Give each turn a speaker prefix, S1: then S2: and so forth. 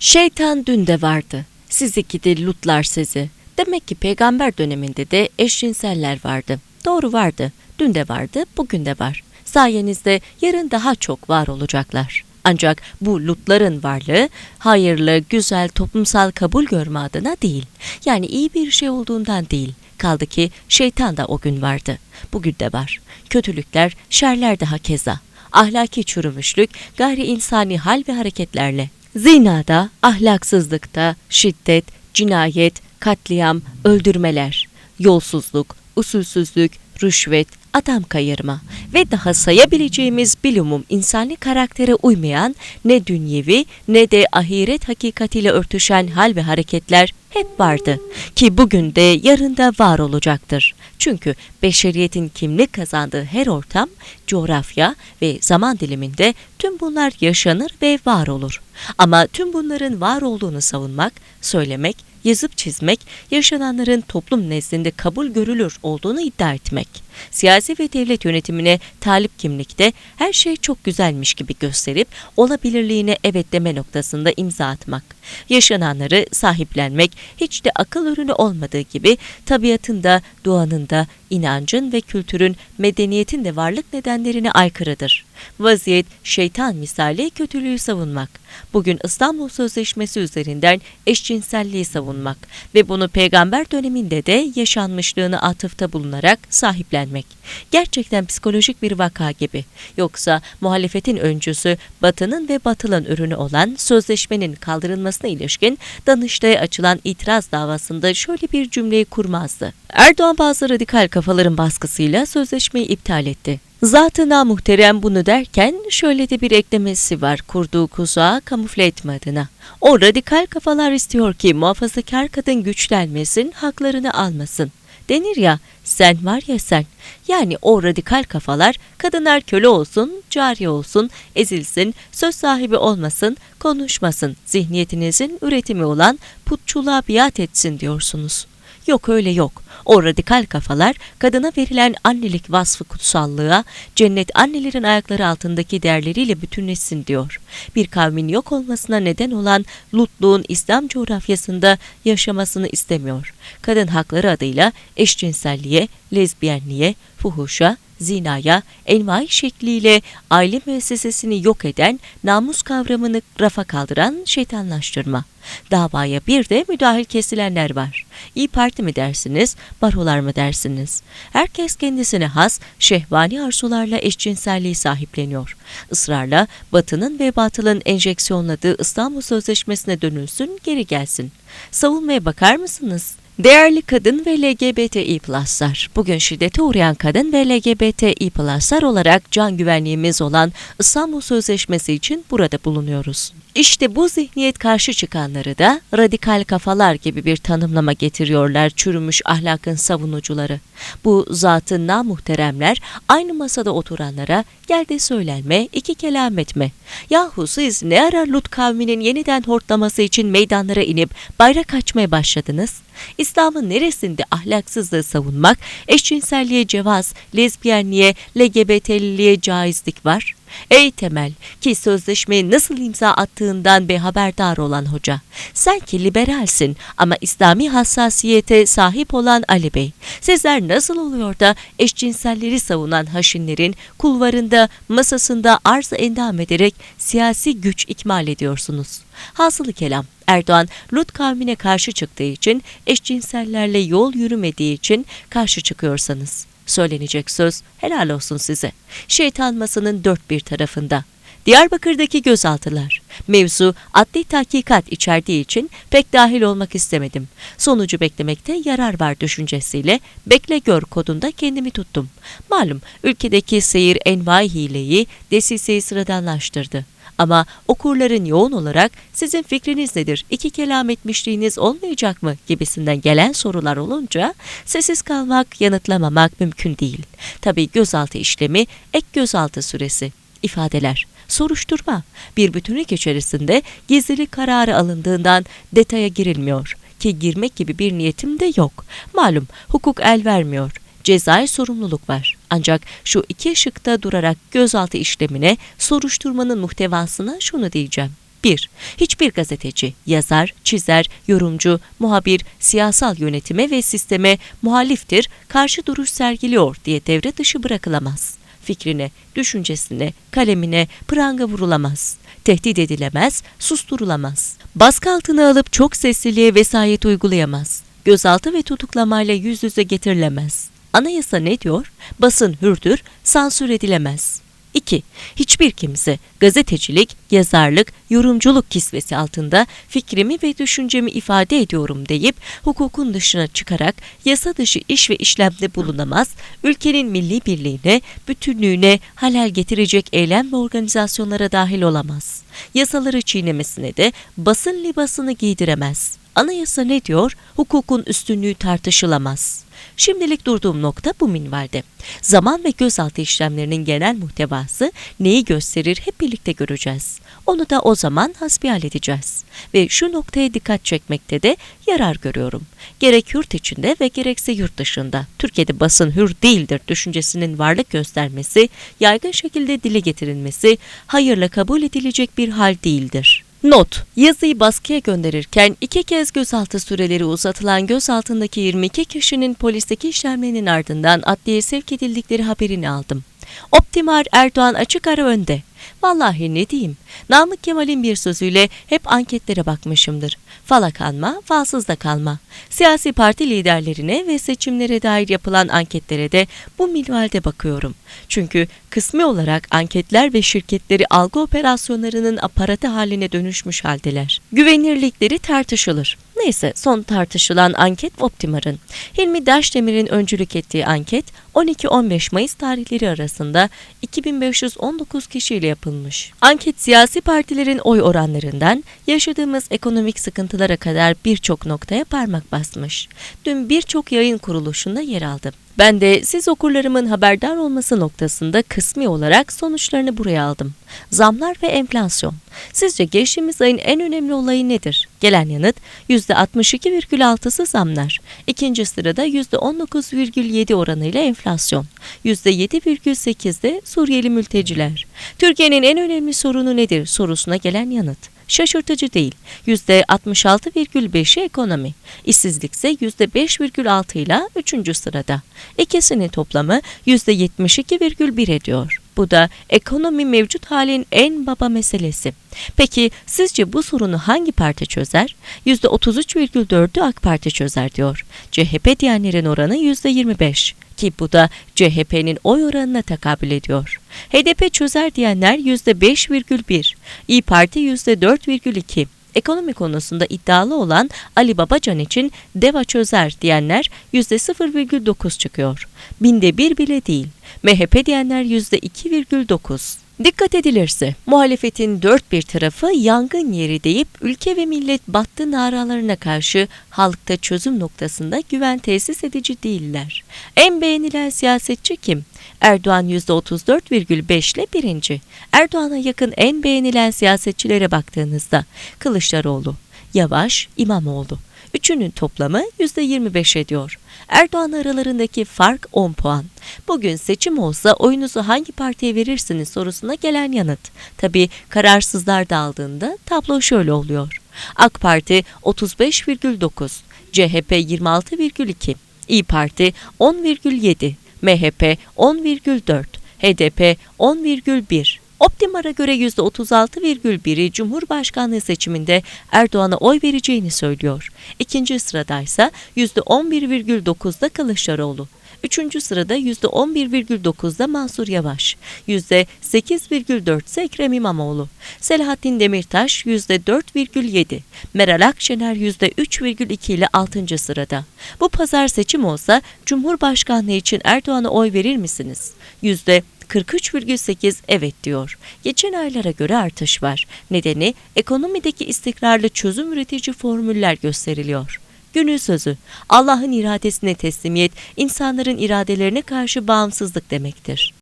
S1: Şeytan dün de vardı. Sizi gidi lutlar sizi. Demek ki peygamber döneminde de eşcinseller vardı. Doğru vardı. Dün de vardı, bugün de var. Sayenizde yarın daha çok var olacaklar. Ancak bu lutların varlığı hayırlı, güzel, toplumsal kabul görme adına değil. Yani iyi bir şey olduğundan değil. Kaldı ki şeytan da o gün vardı. Bugün de var. Kötülükler, şerler daha keza. Ahlaki çürümüşlük, gayri insani hal ve hareketlerle. Zinada, ahlaksızlıkta, şiddet, cinayet, katliam, öldürmeler, yolsuzluk, usulsüzlük, rüşvet, adam kayırma ve daha sayabileceğimiz bilumum insani karaktere uymayan ne dünyevi ne de ahiret hakikatiyle örtüşen hal ve hareketler hep vardı ki bugün de yarın da var olacaktır. Çünkü beşeriyetin kimlik kazandığı her ortam, coğrafya ve zaman diliminde tüm bunlar yaşanır ve var olur. Ama tüm bunların var olduğunu savunmak, söylemek, yazıp çizmek, yaşananların toplum nezdinde kabul görülür olduğunu iddia etmek. Siyasi ve devlet yönetimine talip kimlikte her şey çok güzelmiş gibi gösterip olabilirliğine evet deme noktasında imza atmak. Yaşananları sahiplenmek hiç de akıl ürünü olmadığı gibi tabiatında, doğanında, inancın ve kültürün, medeniyetin de varlık nedenlerine aykırıdır. Vaziyet şeytan misali kötülüğü savunmak. Bugün İstanbul Sözleşmesi üzerinden eşcinselliği savunmak ve bunu peygamber döneminde de yaşanmışlığını atıfta bulunarak sahiplenmek. Gerçekten psikolojik bir vaka gibi. Yoksa muhalefetin öncüsü Batı'nın ve Batılı'nın ürünü olan sözleşmenin kaldırılmasına ilişkin Danıştay'a açılan itiraz davasında şöyle bir cümleyi kurmazdı. Erdoğan bazı radikal kafaların baskısıyla sözleşmeyi iptal etti. Zatına muhterem bunu derken şöyle de bir eklemesi var kurduğu kuzağı kamufle etme adına. O radikal kafalar istiyor ki muhafazakar kadın güçlenmesin, haklarını almasın. Denir ya sen var ya sen. Yani o radikal kafalar kadınlar köle olsun, cariye olsun, ezilsin, söz sahibi olmasın, konuşmasın, zihniyetinizin üretimi olan putçuluğa biat etsin diyorsunuz. Yok öyle yok. O radikal kafalar kadına verilen annelik vasfı kutsallığa, cennet annelerin ayakları altındaki değerleriyle bütünleşsin diyor. Bir kavmin yok olmasına neden olan Lutluğun İslam coğrafyasında yaşamasını istemiyor. Kadın hakları adıyla eşcinselliğe, lezbiyenliğe, fuhuşa, zinaya, envai şekliyle aile müessesesini yok eden, namus kavramını rafa kaldıran şeytanlaştırma. Davaya bir de müdahil kesilenler var. İyi Parti mi dersiniz, barolar mı dersiniz? Herkes kendisine has, şehvani arzularla eşcinselliği sahipleniyor. Israrla Batı'nın ve Batılı'nın enjeksiyonladığı İstanbul Sözleşmesi'ne dönülsün, geri gelsin. Savunmaya bakar mısınız? Değerli kadın ve LGBTİ pluslar, bugün şiddete uğrayan kadın ve LGBTİ pluslar olarak can güvenliğimiz olan İstanbul Sözleşmesi için burada bulunuyoruz. İşte bu zihniyet karşı çıkanları da radikal kafalar gibi bir tanımlama getiriyorlar çürümüş ahlakın savunucuları. Bu zatın namuhteremler aynı masada oturanlara gel söylenme, iki kelam etme. Yahu siz ne ara Lut kavminin yeniden hortlaması için meydanlara inip bayrak açmaya başladınız? İslam'ın neresinde ahlaksızlığı savunmak, eşcinselliğe cevaz, lezbiyenliğe, LGBT'liliğe caizlik var? Ey Temel ki sözleşmeye nasıl imza attığından bir haberdar olan hoca. Sen ki liberalsin ama İslami hassasiyete sahip olan Ali Bey. Sizler nasıl oluyor da eşcinselleri savunan haşinlerin kulvarında, masasında arz endam ederek siyasi güç ikmal ediyorsunuz. Hasılı kelam Erdoğan Lut kavmine karşı çıktığı için eşcinsellerle yol yürümediği için karşı çıkıyorsanız söylenecek söz helal olsun size. Şeytan masanın dört bir tarafında. Diyarbakır'daki gözaltılar. Mevzu adli tahkikat içerdiği için pek dahil olmak istemedim. Sonucu beklemekte yarar var düşüncesiyle bekle gör kodunda kendimi tuttum. Malum ülkedeki seyir envai hileyi, desiseyi sıradanlaştırdı. Ama okurların yoğun olarak sizin fikriniz nedir, iki kelam etmişliğiniz olmayacak mı gibisinden gelen sorular olunca sessiz kalmak, yanıtlamamak mümkün değil. Tabi gözaltı işlemi, ek gözaltı süresi, ifadeler, soruşturma bir bütünlük içerisinde gizlilik kararı alındığından detaya girilmiyor ki girmek gibi bir niyetim de yok. Malum hukuk el vermiyor cezai sorumluluk var. Ancak şu iki şıkta durarak gözaltı işlemine, soruşturmanın muhtevasına şunu diyeceğim. 1. Hiçbir gazeteci, yazar, çizer, yorumcu, muhabir, siyasal yönetime ve sisteme muhaliftir, karşı duruş sergiliyor diye devre dışı bırakılamaz. Fikrine, düşüncesine, kalemine pranga vurulamaz. Tehdit edilemez, susturulamaz. Baskı altına alıp çok sesliliğe vesayet uygulayamaz. Gözaltı ve tutuklamayla yüz yüze getirilemez. Anayasa ne diyor? Basın hürdür, sansür edilemez. 2. Hiçbir kimse gazetecilik, yazarlık, yorumculuk kisvesi altında fikrimi ve düşüncemi ifade ediyorum deyip hukukun dışına çıkarak yasa dışı iş ve işlemde bulunamaz, ülkenin milli birliğine, bütünlüğüne halel getirecek eylem ve organizasyonlara dahil olamaz. Yasaları çiğnemesine de basın libasını giydiremez. Anayasa ne diyor? Hukukun üstünlüğü tartışılamaz. Şimdilik durduğum nokta bu minvalde. Zaman ve gözaltı işlemlerinin genel muhtevası neyi gösterir hep birlikte göreceğiz. Onu da o zaman hasbihal edeceğiz. Ve şu noktaya dikkat çekmekte de yarar görüyorum. Gerek yurt içinde ve gerekse yurt dışında Türkiye'de basın hür değildir düşüncesinin varlık göstermesi, yaygın şekilde dile getirilmesi hayırla kabul edilecek bir hal değildir. Not, yazıyı baskıya gönderirken iki kez gözaltı süreleri uzatılan gözaltındaki 22 kişinin polisteki işlemlerinin ardından adliyeye sevk edildikleri haberini aldım. Optimar Erdoğan açık ara önde. Vallahi ne diyeyim, Namık Kemal'in bir sözüyle hep anketlere bakmışımdır. Fala kalma, falsız da kalma. Siyasi parti liderlerine ve seçimlere dair yapılan anketlere de bu minvalde bakıyorum. Çünkü kısmi olarak anketler ve şirketleri algı operasyonlarının aparatı haline dönüşmüş haldeler. Güvenirlikleri tartışılır. Neyse son tartışılan anket Optimar'ın. Hilmi Daşdemir'in öncülük ettiği anket 12-15 Mayıs tarihleri arasında 2519 kişiyle yapılmış. Anket siyasi partilerin oy oranlarından yaşadığımız ekonomik sıkıntılara kadar birçok noktaya parmak basmış. Dün birçok yayın kuruluşunda yer aldım. Ben de siz okurlarımın haberdar olması noktasında kısmi olarak sonuçlarını buraya aldım. Zamlar ve enflasyon. Sizce geçtiğimiz ayın en önemli olayı nedir? Gelen yanıt %62,6'sı zamlar. İkinci sırada %19,7 oranıyla enflasyon. %7,8'de Suriyeli mülteciler. Türkiye'nin en önemli sorunu nedir sorusuna gelen yanıt. Şaşırtıcı değil. %66,5'i ekonomi. İşsizlik ise %5,6 ile 3. sırada. İkisinin toplamı %72,1 ediyor. Bu da ekonomi mevcut halin en baba meselesi. Peki sizce bu sorunu hangi parti çözer? %33,4'ü AK Parti çözer diyor. CHP diyenlerin oranı %25 ki bu da CHP'nin oy oranına tekabül ediyor. HDP çözer diyenler %5,1, İyi Parti %4,2. Ekonomi konusunda iddialı olan Ali Babacan için DEVA çözer diyenler %0,9 çıkıyor. Binde bir bile değil. MHP diyenler %2,9. Dikkat edilirse muhalefetin dört bir tarafı yangın yeri deyip ülke ve millet battı naralarına karşı halkta çözüm noktasında güven tesis edici değiller. En beğenilen siyasetçi kim? Erdoğan %34,5 ile birinci. Erdoğan'a yakın en beğenilen siyasetçilere baktığınızda Kılıçdaroğlu, Yavaş, İmamoğlu. Üçünün toplamı %25 ediyor. Erdoğan aralarındaki fark 10 puan. Bugün seçim olsa oyunuzu hangi partiye verirsiniz sorusuna gelen yanıt. Tabi kararsızlar da aldığında tablo şöyle oluyor. AK Parti 35,9, CHP 26,2, İyi Parti 10,7, MHP 10,4, HDP 10,1, Optimar'a göre %36,1'i Cumhurbaşkanlığı seçiminde Erdoğan'a oy vereceğini söylüyor. İkinci sıradaysa %11,9'da Kılıçdaroğlu. Üçüncü sırada %11,9'da Mansur Yavaş, %8,4 ise Ekrem İmamoğlu, Selahattin Demirtaş %4,7, Meral Akşener %3,2 ile 6. sırada. Bu pazar seçim olsa Cumhurbaşkanlığı için Erdoğan'a oy verir misiniz? %43,8 evet diyor. Geçen aylara göre artış var. Nedeni ekonomideki istikrarlı çözüm üretici formüller gösteriliyor. Günün sözü, Allah'ın iradesine teslimiyet, insanların iradelerine karşı bağımsızlık demektir.